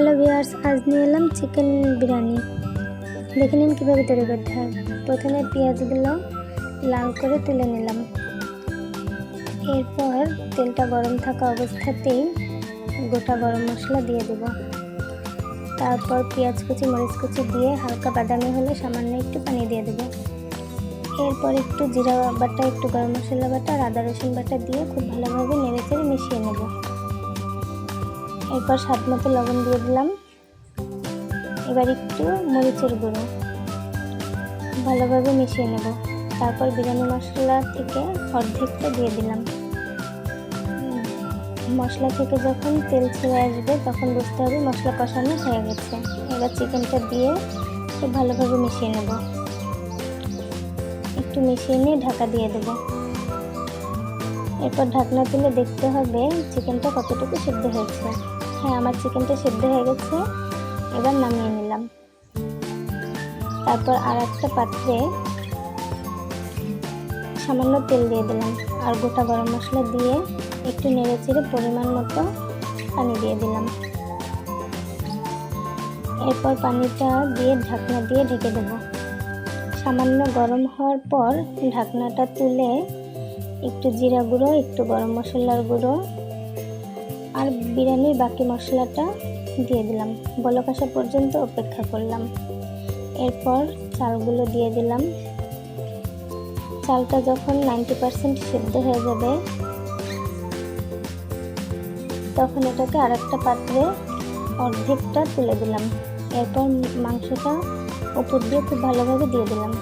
Hello viewers আজ নিয়ে এলাম চিকেন বিরিয়ানি। দেখে নিন কীভাবে তৈরি করতে হয়। প্রথমে পেঁয়াজগুলো লাল করে তুলে নিলাম। এরপর তেলটা গরম থাকা অবস্থাতেই গোটা গরম মশলা দিয়ে দেব। তারপর পেঁয়াজ কুচি, মরিচ কুচি দিয়ে হালকা বাদামি হলে সামান্য একটু পানি দিয়ে দেবো। এরপর একটু জিরা বাটা একটু গরম মশলা বাটা আর আদা রসুন বাটা দিয়ে খুব ভালোভাবে নেড়েচেড়ে মিশিয়ে নেব। এরপর স্বাদ মতো লবণ দিয়ে দিলাম। এবার একটু মরিচের গুঁড়ো। ভালোভাবে মিশিয়ে নেব। তারপর বিরিয়ানি মশলা থেকে অর্ধেকটা দিয়ে দিলাম। মশলা থেকে যখন তেল ছেড়ে আসবে, তখন বুঝতে হবে মশলা কষানো হয়ে গেছে। এবার চিকেনটা দিয়ে খুব ভালোভাবে মিশিয়ে নেব। একটু মিশিয়ে নিয়ে ঢাকা দিয়ে দেবো। এরপর ঢাকনা তুলে দেখতে হবে চিকেনটা কতটুকু সিদ্ধ হয়েছে। হ্যাঁ আমার চিকেনটা সিদ্ধ হয়ে গেছে। এবার নামিয়ে নিলাম। তারপর আর একটা পাত্রে সামান্য তেল দিয়ে দিলাম আর গোটা গরম মশলা দিয়ে একটু নেড়ে চেড়ে পরিমাণ মতো পানি দিয়ে দিলাম। এরপর পানিটা দিয়ে ঢাকনা দিয়ে ঢেকে দেবো। সামান্য গরম হওয়ার পর ঢাকনাটা তুলে একটু জিরা গুঁড়ো, একটু গরম মশলার গুঁড়ো আর বিরিয়ানির বাকি মশলাটা দিয়ে দিলাম। বলক আসা পর্যন্ত অপেক্ষা করলাম। এরপর চালগুলো দিয়ে দিলাম। চালটা যখন নাইনটি পারসেন্ট সেদ্ধ হয়ে যাবে, তখন এটাকে আর একটা পাত্রে অর্ধেকটা তুলে দিলাম। এরপর মাংসটা উপর দিয়ে খুব ভালোভাবে দিয়ে দিলাম।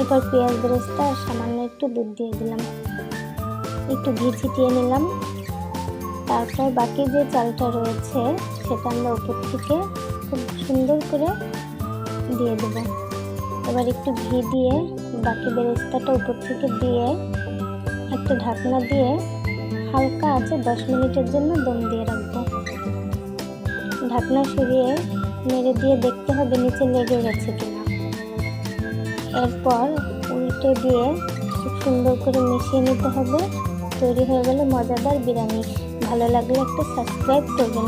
এরপর পেঁয়াজ আর সামান্য একটু দুধ দিয়ে দিলাম। একটু ঘি ছিটিয়ে নিলাম। তারপর বাকি যে চালটা রয়েছে, সেটা আমরা উপর থেকে খুব সুন্দর করে দিয়ে দেব। এবার একটু ঘি দিয়ে বাকি বেরেস্তাটা উপর থেকে দিয়ে একটা ঢাকনা দিয়ে হালকা আছে দশ মিনিটের জন্য দম দিয়ে রাখব। ঢাকনা সরিয়ে নেড়ে দিয়ে দেখতে হবে নিচে লেগে গেছে কিনা। এরপর উল্টে দিয়ে খুব সুন্দর করে মিশিয়ে নিতে হবে। তৈরি হয়ে গেলে মজাদার বিরিয়ানি। ভালো লাগলে একটা সাবস্ক্রাইব করবেন।